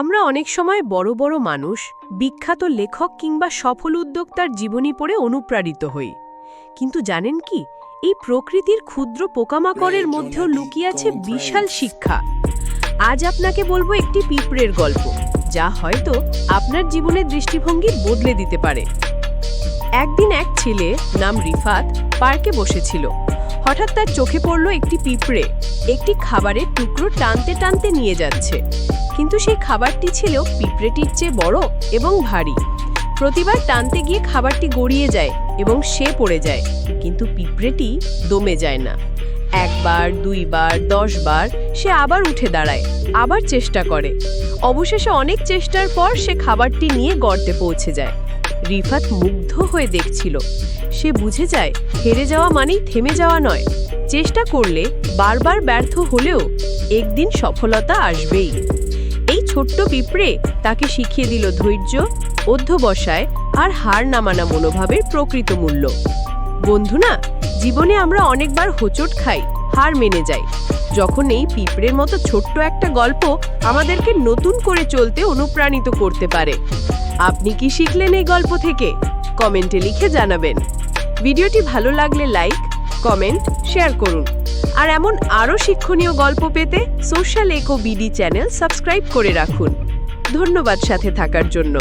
আমরা অনেক সময় বড় বড় মানুষ বিখ্যাত লেখক কিংবা সফল উদ্যোক্তার জীবনী পড়ে অনুপ্রাণিত হই। কিন্তু জানেন কি এই প্রকৃতির ক্ষুদ্র পোকামাকড়ের মধ্যেও লুকিয়ে আছে বিশাল শিক্ষা। আজ আপনাকে বলব একটি পিঁপড়ের গল্প যা হয়তো আপনার জীবনের দৃষ্টিভঙ্গি বদলে দিতে পারে। একদিন এক ছেলে নাম রিফাত পার্কে বসেছিল। হঠাৎ তার চোখে পড়ল একটি পিঁপড়ে। একটি খাবারের টুকরো টানতে টানতে নিয়ে যাচ্ছে। কিন্তু সেই খাবারটি ছিল পিঁপড়েটির চেয়ে বড় এবং ভারী। প্রতিবার টানতে গিয়ে খাবারটি গড়িয়ে যায় এবং সে পড়ে যায়, কিন্তু পিঁপড়েটি দমে যায় না। একবার, দুইবার, দশবার সে আবার উঠে দাঁড়ায়, আবার চেষ্টা করে। অবশেষে অনেক চেষ্টার পর সে খাবারটি নিয়ে গর্তে পৌঁছে যায়। রিফাত মুগ্ধ হয়ে দেখছিল। সে বুঝে যায়, হেরে যাওয়া মানেই থেমে যাওয়া নয়। চেষ্টা করলে বারবার ব্যর্থ হলেও একদিন সফলতা আসবেই। ছোট্ট পিঁপড়ে তাকে শিখিয়ে দিল ধৈর্য, অধ্যবসায় আর হার নামানা মনোভাবের প্রকৃত মূল্য। বন্ধু না জীবনে আমরা অনেকবার হোঁচট খাই, হার মেনে যাই। যখন এই পিঁপড়ের মতো ছোট্ট একটা গল্প আমাদেরকে নতুন করে চলতে অনুপ্রাণিত করতে পারে। আপনি কি শিখলেন এই গল্প থেকে? কমেন্টে লিখে জানাবেন। ভিডিওটি ভালো লাগলে লাইক কমেন্ট শেয়ার করুন। আর এমন আরও শিক্ষণীয় গল্প পেতে সোশ্যাল একো বিডি চ্যানেল সাবস্ক্রাইব করে রাখুন। ধন্যবাদ সাথে থাকার জন্য।